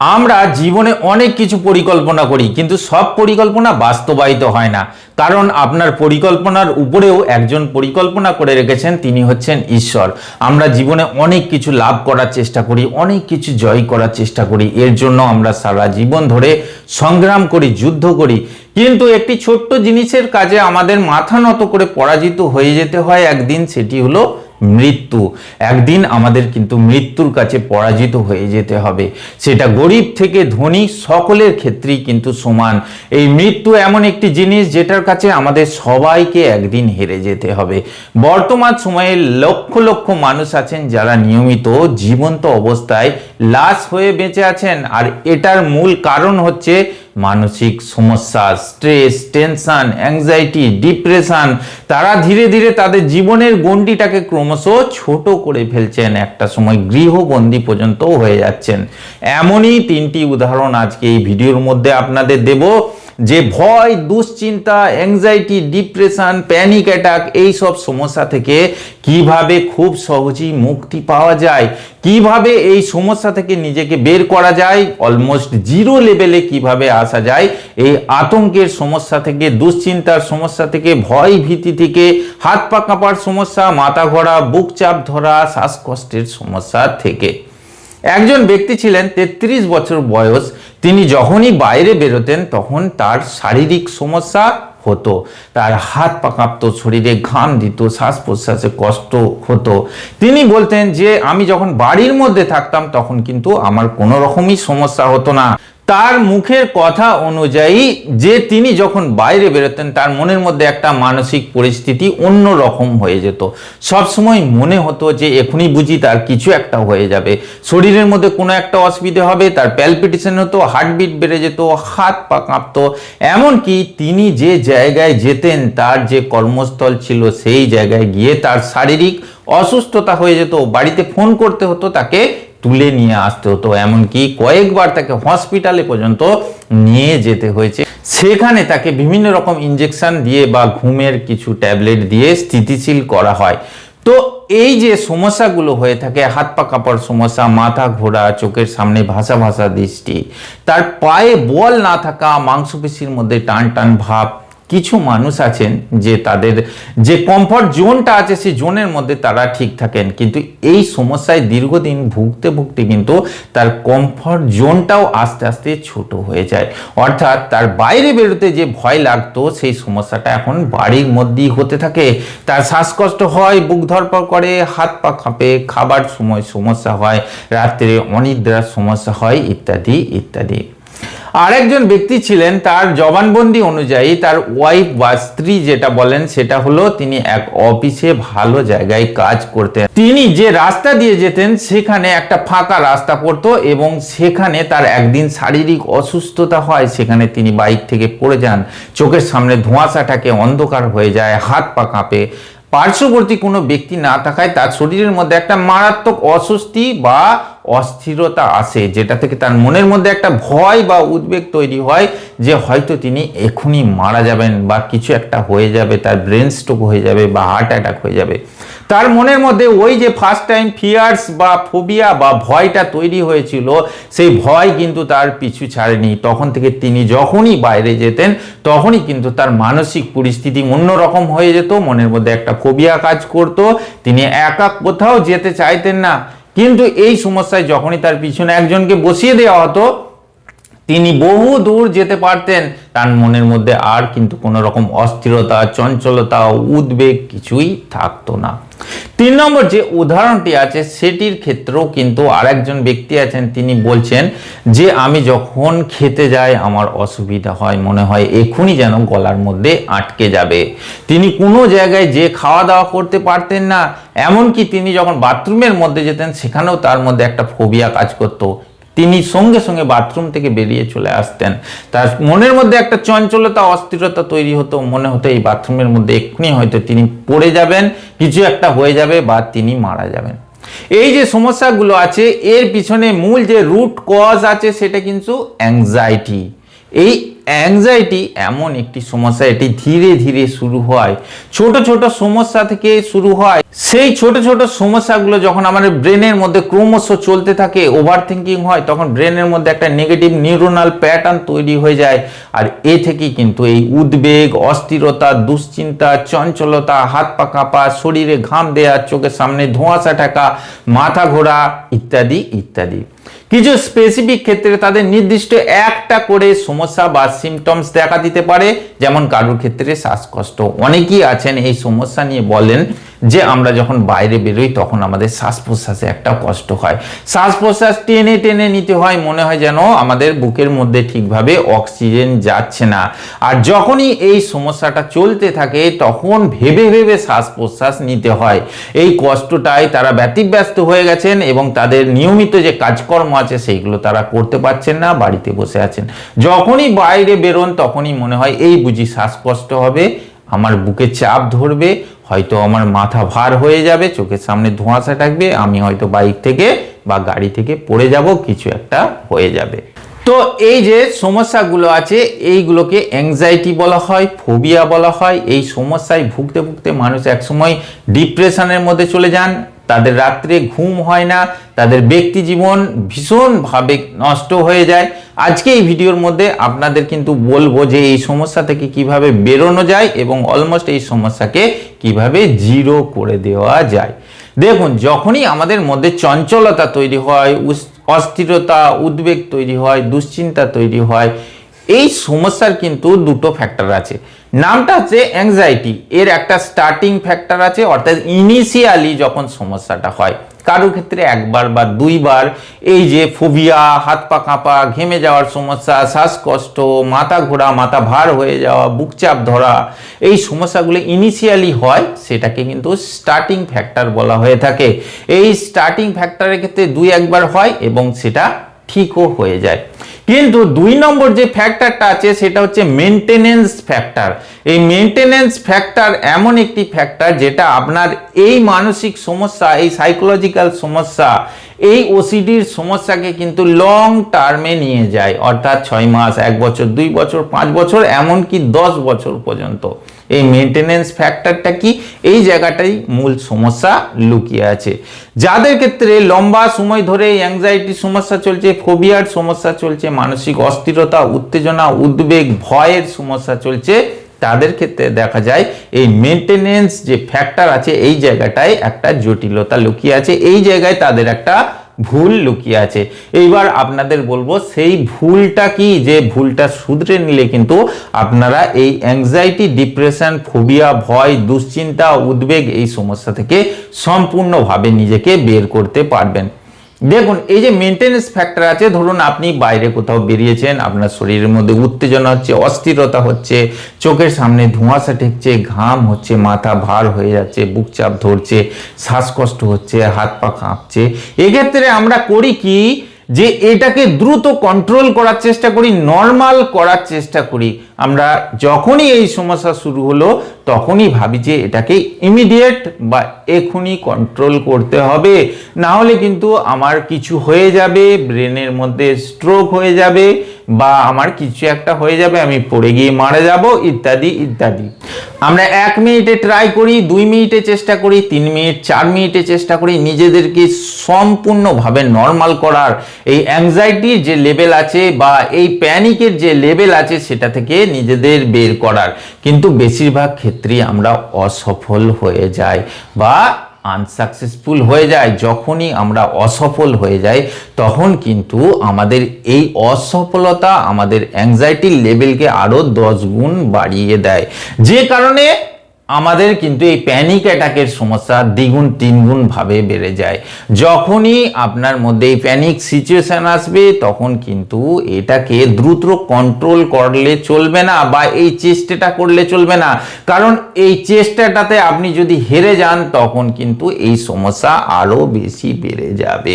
আমরা জীবনে অনেক কিছু পরিকল্পনা করি, কিন্তু সব পরিকল্পনা বাস্তবায়িত হয় না। কারণ আপনার পরিকল্পনার উপরেও একজন পরিকল্পনা করে রেখেছেন, তিনি হচ্ছেন ঈশ্বর। আমরা জীবনে অনেক কিছু লাভ করার চেষ্টা করি, অনেক কিছু জয় করার চেষ্টা করি, এর জন্য আমরা সারা জীবন ধরে সংগ্রাম করি, যুদ্ধ করি। কিন্তু একটি ছোট্ট জিনিসের কাজে আমাদের মাথা নত করে পরাজিত হয়ে যেতে হয় একদিন, সেটি হলো মৃত্যু। একদিন আমাদের কিন্তু মৃত্যুর কাছে পরাজিত হয়ে যেতে হবে। সেটা গরিব থেকে ধনী সকলের ক্ষেত্রেই কিন্তু সমান। এই মৃত্যু এমন একটি জিনিস যেটার কাছে আমাদের সবাইকে একদিন হেরে যেতে হবে। বর্তমান সময়ে লক্ষ লক্ষ মানুষ আছেন যারা নিয়মিত জীবন্ত অবস্থায় লাশ হয়ে বেঁচে আছেন। আর এটার মূল কারণ হচ্ছে মানসিক সমস্যা স্ট্রেস টেনশন অ্যাংজাইটি ডিপ্রেশন তারা ধীরে ধীরে তাদের জীবনের গণ্ডিটাকে ক্রমশ ছোট করে ফেলছেন। একটা সময় গৃহবন্দী পর্যন্ত হয়ে যাচ্ছেন। এমনই তিনটি উদাহরণ আজকে এই ভিডিওর মধ্যে আপনাদের দেব। যে ভয়, দুশ্চিন্তা অ্যাংজাইটি ডিপ্রেশন প্যানিক অ্যাটাক এই সব সমস্যা থেকে কীভাবে খুব সহজেই মুক্তি পাওয়া যায়, কীভাবে এই সমস্যা থেকে নিজেকে বের করা যায় অলমোস্ট জিরো লেভেলে কীভাবে আসা যায়, এই আতঙ্কের সমস্যা থেকে, দুশ্চিন্তার সমস্যা থেকে, ভয় ভীতি থেকে, হাত পা কাঁপার সমস্যা, মাথা ঘোরা, বুক চাপ ধরা, শ্বাসকষ্টের সমস্যা থেকে। একজন ব্যক্তি ছিলেন ৩৩ বছর বয়স। তিনি যখনই বাইরে বেরোতেন, তখন তার শারীরিক সমস্যা হতো। তার হাত পা কাঁপতো, শরীরে ঘাম দিত শ্বাস প্রশ্বাসে কষ্ট হতো। তিনি বলতেন যে, আমি যখন বাড়ির মধ্যে থাকতাম, তখন কিন্তু আমার কোনো রকমই সমস্যা হতো না। তার মুখের কথা অনুযায়ী যে তিনি যখন বাইরে বেরোতেন, তার মনের মধ্যে একটা মানসিক পরিস্থিতি অন্য রকম হয়ে যেত। সব সময় মনে হতো যে এখনই বুঝি তার কিছু একটা হয়ে যাবে। শরীরের মধ্যে কোনো একটা অসুবিধে হবে, তার প্যালপিটেশন হতো হার্টবিট বেড়ে যেত, হাত পা কাঁপতো। এমনকি তিনি যে জায়গায় যেতেন, তার যে কর্মস্থল ছিল, সেই জায়গায় গিয়ে তার শারীরিক অসুস্থতা হয়ে যেত। বাড়িতে ফোন করতে হতো তাকে তুলে নিয়ে আসতে হতো। এমনকি কয়েকবার তাকে হসপিটালে পর্যন্ত নিয়ে যেতে হয়েছে। সেখানে তাকে বিভিন্ন রকম ইঞ্জেকশন দিয়ে বা ঘুমের কিছু ট্যাবলেট দিয়ে স্থিতিশীল করা হয়। তো এই যে সমস্যাগুলো হয়ে থাকে, হাত পা কাঁপার সমস্যা, মাথা ঘোরা, চোখের সামনে ভাসা ভাসা দৃষ্টি, তার পায়ে বল না থাকা, মাংসপেশির মধ্যে টান টান ভাব কিছু মানুষ আছেন যে তাদের যে কমফর্ট জোনটা আছে, সেই জোনের মধ্যে তারা ঠিক থাকেন। কিন্তু এই সমস্যায় দীর্ঘদিন ভুগতে ভুগতে কিন্তু তার কমফর্ট জোনটাও আস্তে আস্তে ছোট হয়ে যায়। অর্থাৎ তার বাইরে বেরোতে যে ভয় লাগতো, সেই সমস্যাটা এখন বাড়ির মধ্যেই হতে থাকে। তার শ্বাসকষ্ট হয়, বুক ধরপড় করে, হাত পা কাঁপে, খাবার সময় সমস্যা হয়, রাত্রে অনিদ্রার সমস্যা হয়, ইত্যাদি ইত্যাদি। আরেকজন ব্যক্তি ছিলেন তার জবানবন্দি অনুযায়ী তার ওয়াইফ বা স্ত্রী যেটা বলেন সেটা হলো তিনি এক অফিসে ভালো জায়গায় কাজ করতেন। তিনি যে রাস্তা দিয়ে যেতেন সেখানে একটা ফাঁকা রাস্তা পড়তো এবং সেখানে তার একদিন শারীরিক অসুস্থতা হয়, সেখানে তিনি বাইক থেকে পড়ে যান। চোখের সামনে ধোঁয়াশাটাকে অন্ধকার হয়ে যায়, হাত পা কাঁপে। পার্শ্ববর্তী কোনো ব্যক্তি না থাকায় তার শরীরের মধ্যে একটা মারাত্মক অস্বস্তি বা অস্থিরতা আসে, যেটা থেকে তার মনের মধ্যে একটা ভয় বা উদ্বেগ তৈরি হয় যে হয়তো তিনি এখনই মারা যাবেন বা কিছু একটা হয়ে যাবে, তার ব্রেন স্ট্রোক হয়ে যাবে বা হার্ট অ্যাটাক হয়ে যাবে। তার মনের মধ্যে ওই যে ফার্স্ট টাইম ফিয়ার্স বা ফোবিয়া বা ভয়টা তৈরি হয়েছিল, সেই ভয় কিন্তু তার পিছু ছাড়েনি। তখন থেকে তিনি যখনই বাইরে যেতেন, তখনই কিন্তু তার মানসিক পরিস্থিতি অন্যরকম হয়ে যেত, মনের মধ্যে একটা ফোবিয়া কাজ করত, তিনি একা কোথাও যেতে চাইতেন না। কিন্তু এই সমস্যায় যখনই তার পিছনে একজনকে বসিয়ে দেওয়া হতো তিনি বহু দূর যেতে পারতেন। তার মনের মধ্যে আর কিন্তু কোনো রকম অস্থিরতা, চঞ্চলতা, উদ্বেগ কিছুই থাকতো না। তিন নম্বর যে উদাহরণটি আছে, সেটির ক্ষেত্রেও কিন্তু আরেকজন ব্যক্তি আছেন। তিনি বলছেন যে, আমি যখন খেতে যাই, আমার অসুবিধা হয়, মনে হয় এখনই যেন গলার মধ্যে আটকে যাবে। তিনি কোনো জায়গায় যে খাওয়া দাওয়া করতে পারতেন না, এমনকি তিনি যখন বাথরুমের মধ্যে যেতেন, সেখানেও তার মধ্যে একটা ফোবিয়া কাজ করতো। তিনি সঙ্গে সঙ্গে বাথরুম থেকে বেরিয়ে চলে আসতেন। তার মনের মধ্যে একটা চঞ্চলতা, অস্থিরতা তৈরি হতো, মনে হতো এই বাথরুমের মধ্যে এক্ষুনি হয়তো তিনি পড়ে যাবেন, কিছু একটা হয়ে যাবে বা তিনি মারা যাবেন। এই যে সমস্যাগুলো আছে, এর পিছনে মূল যে রুট কজ আছে, সেটা কিন্তু অ্যাংজাইটি এই অ্যাংজাইটি এমন একটি সমস্যা, এটি ধীরে ধীরে শুরু হয়। ছোট ছোট সমস্যা থেকে শুরু হয়। সেই ছোট ছোট সমস্যাগুলো যখন আমাদের ব্রেনের মধ্যে ক্রমশ চলতে থাকে ওভার থিঙ্কিং হয়, তখন ব্রেনের মধ্যে একটা নেগেটিভ নিউরোনাল প্যাটার্ন তৈরি হয়ে যায়। আর এ থেকেই কিন্তু এই উদ্বেগ, অস্থিরতা, দুশ্চিন্তা, চঞ্চলতা, হাত পা কাঁপা, শরীরে ঘাম দেয়া, চোখের সামনে ধোঁয়াশা ঠাকা, মাথা ঘোরা ইত্যাদি ইত্যাদি। কিছু স্পেসিফিক ক্ষেত্রে তাদের নির্দিষ্ট একটা করে সমস্যা বা সিমটমস দেখা দিতে পারে, যেমন কারোর ক্ষেত্রে শ্বাসকষ্ট। অনেকেই আছেন এই সমস্যা নিয়ে বলেন যে আমরা যখন বাইরে বেরোই, তখন আমাদের শ্বাস প্রশ্বাসে একটা কষ্ট হয়। শ্বাস প্রশ্বাস টেনে টেনে নিতে হয়, মনে হয় যেন আমাদের বুকের মধ্যে ঠিকভাবে অক্সিজেন যাচ্ছে না। আর যখনই এই সমস্যাটা চলতে থাকে, তখন ভেবে ভেবে শ্বাস প্রশ্বাস নিতে হয়। এই কষ্টটায় তারা ব্যতিব্যস্ত হয়ে গেছেন এবং তাদের নিয়মিত যে কাজকর্ম আছে, সেইগুলো তারা করতে পারছেন না, বাড়িতে বসে আছেন। যখনই বাইরে বেরোন, তখনই মনে হয়, এই বুঝি শ্বাসকষ্ট হবে আমার বুকে চাপ ধরবে, হয়তো আমার মাথা ভার হয়ে যাবে, চোখের সামনে ধোঁয়াশা থাকবে, আমি হয়তো বাইক থেকে বা গাড়ি থেকে পড়ে যাব, কিছু একটা হয়ে যাবে। তো এই যে সমস্যাগুলো আছে, এইগুলোকে অ্যাংজাইটি বলা হয় ফোবিয়া বলা হয়, এই সমস্যায় ভুগতে ভুগতে মানুষ একসময় ডিপ্রেশনের মধ্যে চলে যান। তাদের রাত্রে ঘুম হয় না, তাদের ব্যক্তি জীবন ভীষণভাবে নষ্ট হয়ে যায়। আজকে এই ভিডিওর মধ্যে আপনাদের কিন্তু বলব যে এই সমস্যা থেকে কীভাবে বেরোনো যায় এবং অলমোস্ট এই সমস্যাকে কীভাবে জিরো করে দেওয়া যায়। দেখুন, যখনই আমাদের মধ্যে চঞ্চলতা তৈরি হয় অস্থিরতা, উদ্বেগ তৈরি হয়, দুশ্চিন্তা তৈরি হয় এই সমস্যার কিন্তু দুটো ফ্যাক্টর আছে। নামটা হচ্ছে অ্যাংজাইটি এর একটা স্টার্টিং ফ্যাক্টর আছে, অর্থাৎ ইনিশিয়ালি যখন সমস্যাটা হয়, কারোর ক্ষেত্রে একবার বা দুইবার এই যে ফোবিয়া হাত পা কাঁপা, ঘেমে যাওয়ার সমস্যা, শ্বাসকষ্ট, মাথা ঘোরা, মাথা ভার হয়ে যাওয়া বুকচাপ ধরা, এই সমস্যাগুলো ইনিশিয়ালি হয়, সেটাকে কিন্তু স্টার্টিং ফ্যাক্টর বলা হয়ে থাকে। এই স্টার্টিং ফ্যাক্টরের ক্ষেত্রে দুই একবার হয় এবং সেটা ঠিকও হয়ে যায়। কিন্তু দুই নম্বর যে ফ্যাক্টরটা আছে, সেটা হচ্ছে মেনটেনেন্স ফ্যাক্টর এই মেনটেনেন্স ফ্যাক্টর এমন একটি ফ্যাক্টর যেটা আপনার এই মানসিক সমস্যা, এই সাইকোলজিক্যাল সমস্যা, এই ওসিডির সমস্যাকে কিন্তু লং টার্মে নিয়ে যায়। অর্থাৎ ছয় মাস, এক বছর, দুই বছর, পাঁচ বছর, এমনকি দশ বছর পর্যন্ত। এই মেনটেনেন্স ফ্যাক্টরটা কি? এই জায়গাটাই মূল সমস্যা লুকিয়ে আছে। যাদের ক্ষেত্রে লম্বা সময় ধরে অ্যাংজাইটি সমস্যা চলছে ফোবিয়ার সমস্যা চলছে, মানসিক অস্থিরতা, উত্তেজনা, উদ্বেগ, ভয়ের সমস্যা চলছে, তাদের ক্ষেত্রে দেখা যায় এই মেনটেনেন্স যে ফ্যাক্টর আছে, এই জায়গাটায় একটা জটিলতা লুকিয়ে আছে। এই জায়গায় তাদের একটা ভুল লুকিয়ে আছে। এইবার আপনাদের বলব, সেই ভুলটা কি? যে ভুলটা শুধরে নিলে কিন্তু আপনারা এই অ্যাংজাইটি ডিপ্রেশন ফোবিয়া ভয়, দুশ্চিন্তা, উদ্বেগ এই সমস্যা থেকে সম্পূর্ণভাবে নিজেকে বের করতে পারবেন। দেখুন, এই যে মেনটেনেন্স ফ্যাক্টর আছে, ধরুন আপনি বাইরে কোথাও বেরিয়েছেন, আপনার শরীরের মধ্যে উত্তেজনা হচ্ছে, অস্থিরতা হচ্ছে, চোখের সামনে ধোঁয়াশা ঠেকছে, ঘাম হচ্ছে, মাথা ভার হয়ে যাচ্ছে, বুক চাপ ধরছে, শ্বাসকষ্ট হচ্ছে, হাত পা কাঁপছে। এক্ষেত্রে আমরা করি কি, যে এটাকে দ্রুত কন্ট্রোল করার চেষ্টা করি নর্মাল করার চেষ্টা করি। আমরা যখনই এই সমস্যা শুরু হলো, তখনই ভাবি যে এটাকে ইমিডিয়েট বা এখনই কন্ট্রোল করতে হবে। না হলে কিন্তু আমার কিছু হয়ে যাবে, ব্রেনের মধ্যে স্ট্রোক হয়ে যাবে বা আমার কিছু একটা হয়ে যাবে, আমি পড়ে গিয়ে মারা যাব, ইত্যাদি ইত্যাদি। আমরা এক মিনিটে ট্রাই করি, দুই মিনিটে চেষ্টা করি, তিন মিনিট, চার মিনিটে চেষ্টা করি, নিজেদেরকে সম্পূর্ণভাবে নর্মাল করার। এই অ্যাংজাইটির যে লেভেল আছে বা এই প্যানিকের যে লেভেল আছে, সেটা থেকে নিজেদের বের করার। কিন্তু বেশিরভাগ ক্ষেত্রেই আমরা অসফল হয়ে যাই বা আনসাকসেসফুল হয়ে যায় যখনই আমরা অসফল হয়ে যাই, তখন কিন্তু আমাদের এই অসফলতা আমাদের অ্যাংজাইটির লেভেলকে আরও দশ গুণ বাড়িয়ে দেয়। যে কারণে আমাদের কিন্তু এই প্যানিক অ্যাটাকের সমস্যা দ্বিগুণ, তিনগুণ ভাবে বেড়ে যায়। যখনই আপনার মধ্যে এই প্যানিক সিচুয়েশন আসবে, তখন কিন্তু এটাকে দ্রুত কন্ট্রোল করলে চলবে না বা এই চেষ্টাটা করলে চলবে না। কারণ এই চেষ্টাটাতে আপনি যদি হেরে যান, তখন কিন্তু এই সমস্যা আরও বেশি বেড়ে যাবে।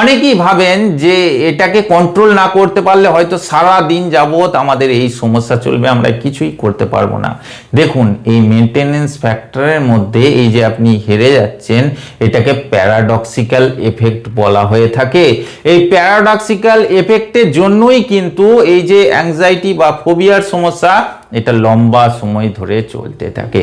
অনেকেই ভাবেন যে এটাকে কন্ট্রোল না করতে পারলে হয়তো সারা দিন যাবত আমাদের এই সমস্যা চলবে, আমরা কিছুই করতে পারব না। দেখুন, এই মেনটেন মেনটেনেন্স ফ্যাক্টরের মধ্যে এই যে আপনি হেরে যাচ্ছেন, এটাকে প্যারাডক্সিক্যাল এফেক্ট বলা হয়ে থাকে। এই প্যারাডক্সিক্যাল এফেক্টের জন্যই কিন্তু এই যে অ্যাংজাইটি বা ফোবিয়ার সমস্যা, এটা লম্বা সময় ধরে চলতে থাকে।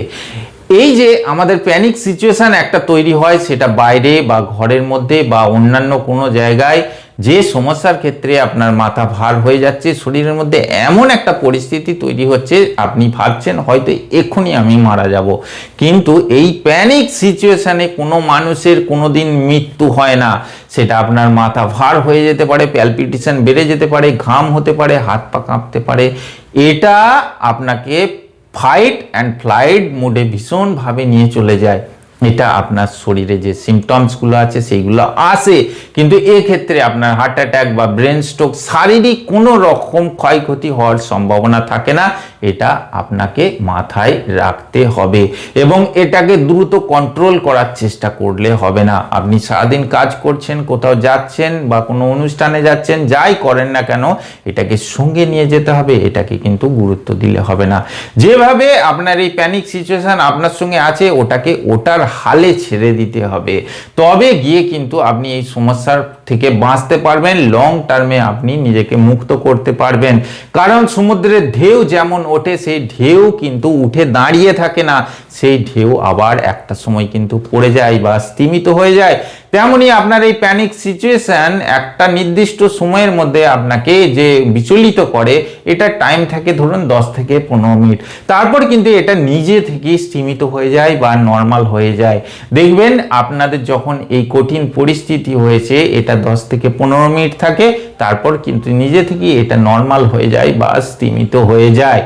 এই যে আমাদের প্যানিক সিচুয়েশন একটা তৈরি হয়, সেটা বাইরে বা ঘরের মধ্যে বা অন্যান্য কোনো জায়গায় যে সমস্যার ক্ষেত্রে আপনার মাথা ভার হয়ে যাচ্ছে, শরীরের মধ্যে এমন একটা পরিস্থিতি তৈরি হচ্ছে, আপনি ভাবছেন হয়তো এক্ষুনি আমি মারা যাব। কিন্তু এই প্যানিক সিচুয়েশানে কোনো মানুষের কোনো দিন মৃত্যু হয় না। সেটা আপনার মাথা ভার হয়ে যেতে পারে প্যালপিটেশন বেড়ে যেতে পারে, ঘাম হতে পারে, হাত পা কাঁপতে পারে। এটা আপনাকে ফাইট অ্যান্ড ফ্লাইট মোডে ভীষণভাবে নিয়ে চলে যায়। এটা আপনার শরীরে যে সিমটমসগুলো আছে, সেইগুলো আসে কিন্তু ক্ষেত্রে আপনার হার্ট অ্যাটাক বা ব্রেন স্ট্রোক শারীরিক কোনো রকম ক্ষয়ক্ষতি হওয়ার সম্ভাবনা থাকে না। এটা আপনাকে মাথায় রাখতে হবে এবং এটাকে দ্রুত কন্ট্রোল করার চেষ্টা করলে হবে না। আপনি সারাদিন কাজ করছেন, কোথাও যাচ্ছেন বা কোনো অনুষ্ঠানে যাচ্ছেন, যাই করেন না কেন, এটাকে সঙ্গে নিয়ে যেতে হবে, এটাকে কিন্তু গুরুত্ব দিলে হবে না। যেভাবে আপনার এই প্যানিক সিচুয়েশন আপনার সঙ্গে আছে, ওটাকে ওটার হালে ছেড়ে দিতে হবে। তবে গিয়ে কিন্তু আপনি এই সমস্যার থেকে বাঁচতে পারবেন লং টার্মে আপনি নিজেকে মুক্ত করতে পারবেন। কারণ সমুদ্রের ঢেউ যেমন ওঠে, সেই ঢেউ কিন্তু উঠে দাঁড়িয়ে থাকে না। সেই ঢেউ আবার একটা সময় কিন্তু পড়ে যায় বা স্তিমিত হয়ে যায়। তেমনি আপনার এই প্যানিক সিচুয়েশন একটা নির্দিষ্ট সময়ের মধ্যে আপনাকে যে বিচলিত করে, এটা টাইম থাকে ধরুন দশ থেকে পনেরো মিনিট। তারপর কিন্তু এটা নিজে থেকেই স্তিমিত হয়ে যায় বা নর্মাল হয়ে যায়। দেখবেন আপনাদের যখন এই কঠিন পরিস্থিতি হয়েছে, এটা দশ থেকে পনেরো মিনিট থাকে, তারপর কিন্তু নিজে থেকেই এটা নর্মাল হয়ে যায় বা স্তিমিত হয়ে যায়।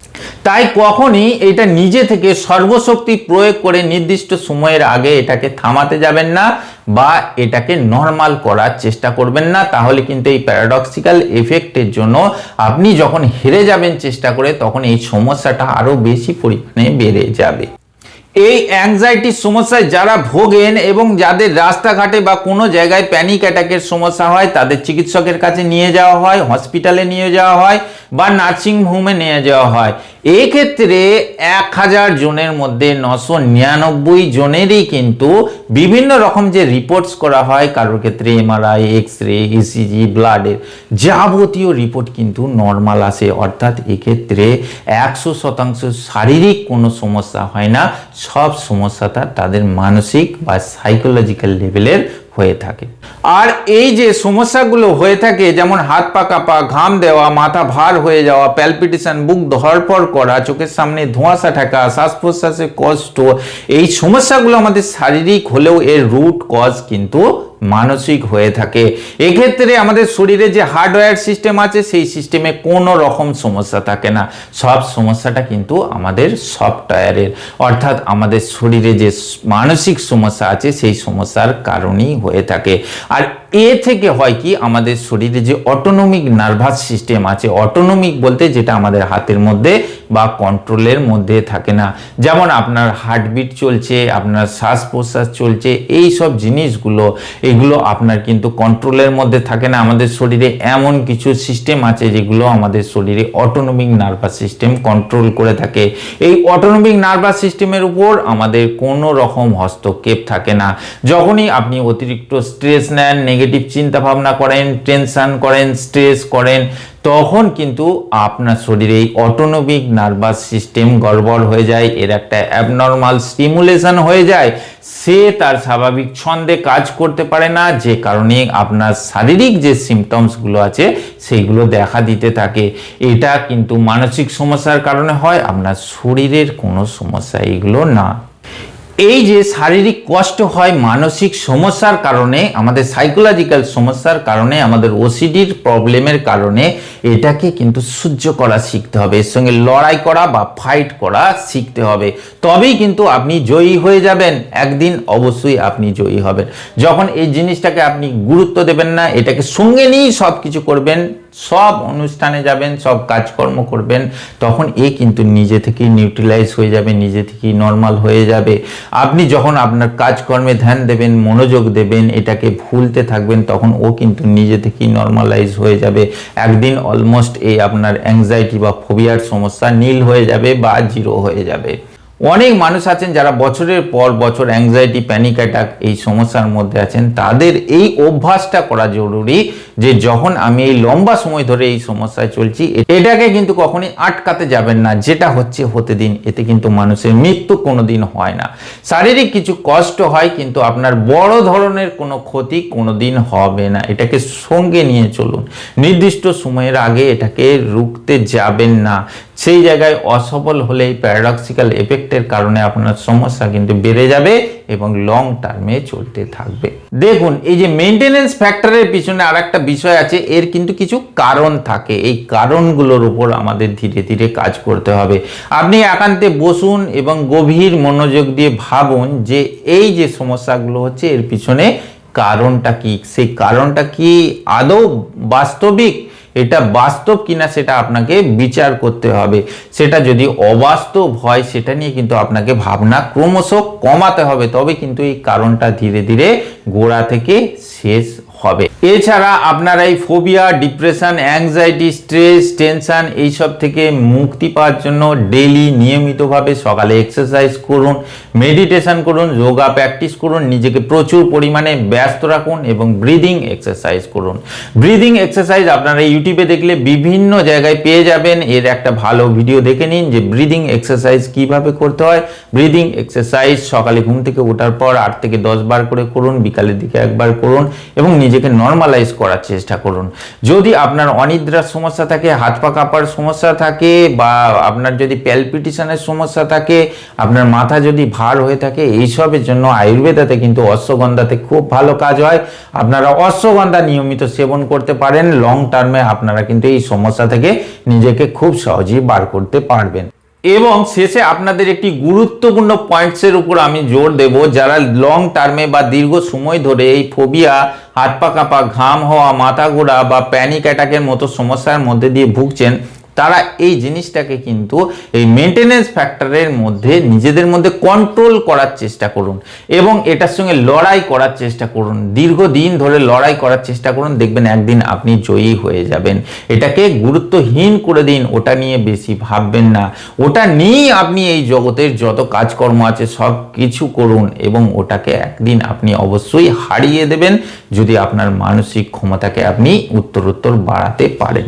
তাই কখনই এটা নিজে থেকে সর্বশক্তি প্রয়োগ করে নির্দিষ্ট সময়ের আগে এটাকে থামাতে যাবেন না। বা এটাকে নর্মাল করার চেষ্টা করবেন না, তাহলে কিন্তু এই প্যারাডক্সিক্যাল এফেক্টের জন্য আপনি যখন হেরে যাবেন চেষ্টা করে, তখন এই সমস্যাটা আরও বেশি পরিমাণে বেড়ে যাবে। এই অ্যাংজাইটির সমস্যায় যারা ভোগেন এবং যাদের রাস্তাঘাটে বা কোনো জায়গায় প্যানিক অ্যাটাকের সমস্যা হয়, তাদের চিকিৎসকের কাছে নিয়ে যাওয়া হয় হসপিটালে নিয়ে যাওয়া হয় বা নার্সিং হোমে নিয়ে যাওয়া হয়। এক্ষেত্রে এক হাজার জনের মধ্যে নশো নিরানব্বই জনেরই কিন্তু বিভিন্ন রকম যে রিপোর্টস করা হয়, কারোর ক্ষেত্রে এমআরআই এক্স রে ইসিজি ব্লাডের যাবতীয় রিপোর্ট কিন্তু নর্মাল আসে। অর্থাৎ এক্ষেত্রে একশো শতাংশ শারীরিক কোনো সমস্যা হয় না। সব সমস্যাটা তাদের মানসিক বা সাইকোলজিক্যাল লেভেলের হয়ে থাকে। আর এই যে সমস্যাগুলো হয়ে থাকে, যেমন হাত পা কাঁপা, ঘাম দেওয়া, মাথা ভার হয়ে যাওয়া প্যালপিটেশন বুক ধরপড় করা, চোখের সামনে ধোঁয়াশা ঠাকা শ্বাস প্রশ্বাসে কষ্ট, এই সমস্যাগুলো আমাদের শারীরিক হলেও এর রুট কজ কিন্তু মানসিক হয়ে থাকে। এক্ষেত্রে আমাদের শরীরে যে হার্ডওয়্যার সিস্টেম আছে, সেই সিস্টেমে কোনো রকম সমস্যা থাকে না। সব সমস্যাটা কিন্তু আমাদের সফটওয়্যারের অর্থাৎ আমাদের শরীরে যে মানসিক সমস্যা আছে, সেই সমস্যার কারণেই হয়ে থাকে আর এ থেকে হয় কি, আমাদের শরীরে যে অটোনমিক নার্ভাস সিস্টেম আছে অটোনমিক বলতে যেটা আমাদের হাতের মধ্যে বা কন্ট্রোলের মধ্যে থাকে না। যেমন আপনার হার্টবিট চলছে, আপনার শ্বাস প্রশ্বাস চলছে এই সব জিনিসগুলো, এগুলো আপনার কিন্তু কন্ট্রোলের মধ্যে থাকে না। আমাদের শরীরে এমন কিছু সিস্টেম আছে যেগুলো আমাদের শরীরে অটোনমিক নার্ভাস সিস্টেম কন্ট্রোল করে থাকে। এই অটোনমিক নার্ভাস সিস্টেমের উপর আমাদের কোনো রকম হস্তক্ষেপ থাকে না। যখনই আপনি অতিরিক্ত স্ট্রেস নেন নেগেটিভ চিন্তা ভাবনা করেন টেনশন করেন স্ট্রেস করেন, তখন কিন্তু আপনার শরীরে এই অটোনমিক নার্ভাস সিস্টেম গড়বড় হয়ে যায়, এর একটা অ্যাবনর্মাল স্টিমুলেশন হয়ে যায়। সে তার স্বাভাবিক ছন্দে কাজ করতে পারে না, যে কারণে আপনার শারীরিক যে সিমটমসগুলো আছে সেইগুলো দেখা দিতে থাকে। এটা কিন্তু মানসিক সমস্যার কারণে হয়, আপনার শরীরের কোনো সমস্যা এগুলো না। এই যে শারীরিক কষ্ট হয় মানসিক সমস্যার কারণে, আমাদের সাইকোলজিক্যাল সমস্যার কারণে, আমাদের ওসিডির প্রবলেমের কারণে এটাকে কিন্তু সহ্য করা শিখতে হবে। এর সঙ্গে লড়াই করা বা ফাইট করা শিখতে হবে। তবেই কিন্তু আপনি জয়ী হয়ে যাবেন। একদিন অবশ্যই আপনি জয়ী হবেন। যখন এই জিনিসটাকে আপনি গুরুত্ব দেবেন না, এটাকে সঙ্গে নিয়েই সব কিছু করবেন সব অনুষ্ঠানে যাবেন, সব কাজকর্ম করবেন, তখন এ কিন্তু নিজে থেকেই নিউট্রিলাইজ হয়ে যাবে, নিজে থেকেই নর্মাল হয়ে যাবে। আপনি যখন আপনার কাজকর্মে ধ্যান দেবেন, মনোযোগ দেবেন, এটাকে ভুলতে থাকবেন, তখন ও কিন্তু নিজে থেকেই নর্মালাইজ হয়ে যাবে। একদিন অলমোস্ট এই আপনার অ্যাংজাইটি বা ফোবিয়ার সমস্যা নীল হয়ে যাবে বা জিরো হয়ে যাবে। অনেক মানুষ আছেন যারা বছরের পর বছর অ্যাংজাইটি প্যানিক অ্যাটাক এই সমস্যার মধ্যে আছেন। তাদের এই অভ্যাসটা করা জরুরি যে যখন আমি এই লম্বা সময় ধরে এই সমস্যায় চলছি, এটাকে কিন্তু কখনই আটকাতে যাবেন না। যেটা হচ্ছে হতে দিন, এতে কিন্তু মানুষের মৃত্যু কোনোদিন হয় না। শারীরিক কিছু কষ্ট হয়, কিন্তু আপনার বড় ধরনের কোনো ক্ষতি কোনোদিন হবে না। এটাকে সঙ্গে নিয়ে চলুন। নির্দিষ্ট সময়ের আগে এটাকে রুখতে যাবেন না। সেই জায়গায় অসফল হলে এই প্যারাডক্সিক্যাল এফেক্টের কারণে আপনার সমস্যা কিন্তু বেড়ে যাবে এবং লং টার্মে চলতে থাকবে। দেখুন, এই যে মেনটেনেন্স ফ্যাক্টরের পিছনে আর একটা বিষয় আছে, এর কিন্তু কিছু কারণ থাকে। এই কারণগুলোর উপর আমাদের ধীরে ধীরে কাজ করতে হবে। আপনি একান্তে বসুন এবং গভীর মনোযোগ দিয়ে ভাবুন যে এই যে সমস্যাগুলো হচ্ছে, এর পিছনে কারণটা কি? সেই কারণটা কি আদৌ বাস্তবিক এটা বাস্তব কিনা সেটা আপনাকে বিচার করতে হবে। সেটা যদি অবাস্তব হয়, সেটা নিয়ে কিন্তু আপনাকে ভাবনা ক্রমশ কমাতে হবে। তবে কিন্তু এই কারণটা ধীরে ধীরে গোড়া থেকে শেষ হবে। এছাড়া আপনারা এই phobia, depression anxiety stress tension এইসব থেকে মুক্তি পাওয়ার জন্য ডেলি নিয়মিতভাবে সকালে এক্সারসাইজ করুন মেডিটেশন করুন যোগা প্র্যাকটিস করুন, নিজেকে প্রচুর পরিমাণে ব্যস্ত রাখুন এবং ব্রিদিং এক্সারসাইজ করুন। ব্রিদিং এক্সারসাইজ আপনারা ইউটিউবে দেখলে বিভিন্ন জায়গায় পেয়ে যাবেন। এর একটা ভালো ভিডিও দেখে নিন যে ব্রিদিং এক্সারসাইজ কীভাবে করতে হয়। ব্রিদিং এক্সারসাইজ সকালে ঘুম থেকে ওঠার পর আট থেকে দশ বার করে করুন, বিকালের দিকে একবার করুন এবং নিজেকে নর্মালাইজ করার চেষ্টা করুন। যদি আপনার অনিদ্রার সমস্যা থাকে, হাত পা কাঁপার সমস্যা থাকে বা আপনার যদি প্যালপিটিশনের সমস্যা থাকে, আপনার মাথা যদি ভার হয়ে থাকে, এইসবের জন্য আয়ুর্বেদাতে কিন্তু অশ্বগন্ধাতে খুব ভালো কাজ হয়। আপনারা অশ্বগন্ধা নিয়মিত সেবন করতে পারেন লং টার্মে আপনারা কিন্তু এই সমস্যা থেকে নিজেকে খুব সহজেই বার করতে পারবেন। এবং শেষে আপনাদের একটি গুরুত্বপূর্ণ পয়েন্টসের উপর আমি জোর দেব, যারা লং টার্মে বা দীর্ঘ সময় ধরে এই ফোবিয়া হাত পা কাঁপা, ঘাম হওয়া, মাথা ঘোরা বা প্যানিক অ্যাটাকের মতো সমস্যার মধ্যে দিয়ে ভুগছেন তারা এই জিনিসটাকে কিন্তু এই মেনটেনেন্স ফ্যাক্টরের মধ্যে নিজেদের মধ্যে কন্ট্রোল করার চেষ্টা করুন এবং এটার সঙ্গে লড়াই করার চেষ্টা করুন। দীর্ঘদিন ধরে লড়াই করার চেষ্টা করুন, দেখবেন একদিন আপনি জয়ী হয়ে যাবেন। এটাকে গুরুত্বহীন করে দিন, ওটা নিয়ে বেশি ভাববেন না। ওটা নিয়েই আপনি এই জগতের যত কাজকর্ম আছে সব কিছু করুন এবং ওটাকে একদিন আপনি অবশ্যই হারিয়ে দেবেন যদি আপনার মানসিক ক্ষমতাকে আপনি উত্তরোত্তর বাড়াতে পারেন।